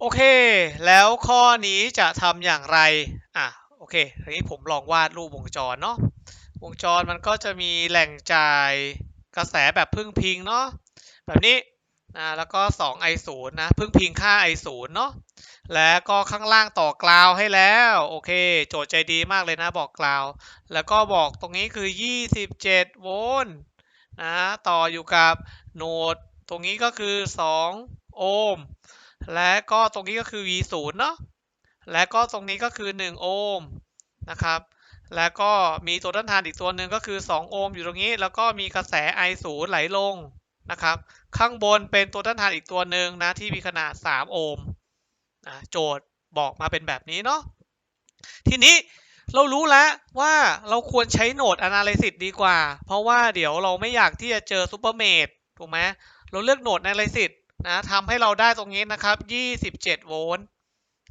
โอเค แล้วข้อนี้จะทำอย่างไร อะ โอเค ทีนี้ผมลองวาดรูปวงจรเนาะ วงจรมันก็จะมีแหล่งจ่ายกระแสแบบพึ่งพิงเนาะ แบบนี้นะแล้วก็ 2 i 0นะ พึ่งพิงค่า i 0เนาะ แล้วก็ข้างล่างต่อกราวให้แล้ว โอเค โจทย์ใจดีมากเลยนะบอกกราว แล้วก็บอกตรงนี้คือ 27 โวลต์นะ ต่ออยู่กับโหนด ตรงนี้ก็คือ 2 โอห์ม และก็ตรงนี้ก็คือ V 0เนาะและก็ตรงนี้ก็คือ 1 โอห์มนะครับแล้วก็มีตัวต้านทานอีกตัวหนึ่งก็คือ 2 โอห์มอยู่ตรงนี้ แล้วก็มีกระแส I 0ไหลลงนะครับ ข้างบนเป็นตัวต้านทานอีกตัวหนึ่งนะที่มีขนาด 3 โอห์มนะโจทย์บอกมาเป็นแบบนี้เนาะทีนี้เรารู้แล้วว่าเราควรใช้โหนด Analysis ดีกว่า เพราะว่าเดี๋ยวเราไม่อยากที่จะเจอ Supermate ถูกไหมเราเลือกโหนด Analysis นะทำให้เราได้ตรงนี้นะครับ 27 โวลต์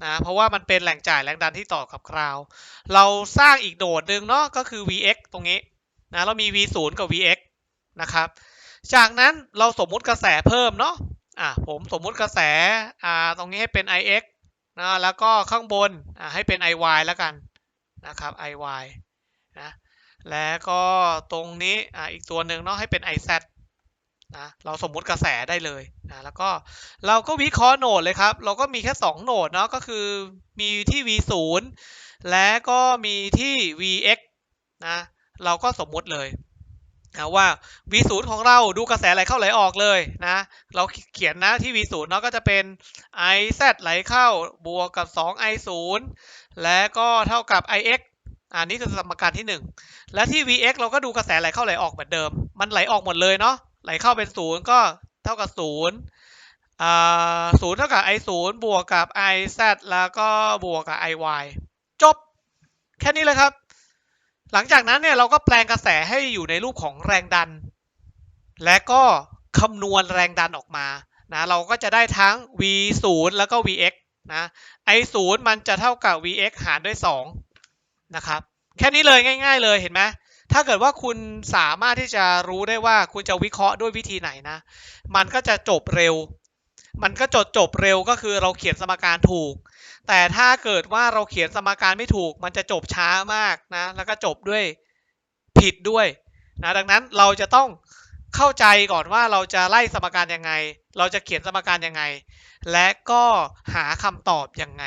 นะเพราะว่ามันเป็นแหล่งจ่ายแรงดันที่ต่อกับกราว เราสร้างอีกโดดหนึ่งเนาะก็คือ Vx ตรงนี้นะเรามี V0 กับ Vx นะครับ จากนั้นเราสมมุติกระแสเพิ่มเนาะอะผมสมมุติกระแสอ่าตรงนี้ให้เป็น Ix นะแล้วก็ข้างบนอ่าให้เป็น Iy แล้วกันนะครับ Iy นะแล้วก็ตรงนี้อ่าอีกตัวหนึ่งเนาะให้เป็น Iz นะเราสมมุติกระแสได้เลยนะแล้วก็เราก็วิเคราะห์โหนดเลยครับ เราก็มีแค่ 2 โหนดเนาะก็คือมีที่ v 0 และก็มีที่ vx นะเราก็สมมุติเลยนะว่า v 0 ของเราดูกระแสไหลเข้าไหลออกเลยนะเราเขียนนะที่ v 0 เนาะก็จะเป็น iz ไหลเข้าบวกกับ 2 i 0 และก็เท่ากับ ix อันนี้คือสมการที่ 1 และที่ vx เราก็ดูกระแสไหลเข้าไหลออกเหมือนเดิม มันไหลออกหมดเลยเนาะ ไหลเข้าเป็นศูนย์ก็เท่ากับศูนย์ศูนย์เท่ากับ i ศูนย์บวกกับ i z แล้วก็บวกกับ i y จบ แค่นี้เลยครับ หลังจากนั้นเนี่ยเราก็แปลงกระแสให้อยู่ในรูปของแรงดัน และก็คำนวณแรงดันออกมานะเราก็จะได้ทั้ง v 0แล้วก็ vx นะ i 0มันจะเท่ากับ vx หารด้วย2นะครับ แค่นี้เลยง่าย ๆ เลยเห็นไหม ถ้าเกิดว่าคุณสามารถที่จะรู้ได้ว่าคุณจะวิเคราะห์ด้วยวิธีไหนนะ มันก็จะจบเร็ว มันก็จบจบเร็วก็คือเราเขียนสมการถูก แต่ถ้าเกิดว่าเราเขียนสมการไม่ถูก มันจะจบช้ามากนะ แล้วก็จบด้วยผิดด้วยนะดังนั้นเราจะต้องเข้าใจก่อนว่าเราจะไล่สมการยังไง เราจะเขียนสมการยังไง และก็หาคำตอบยังไง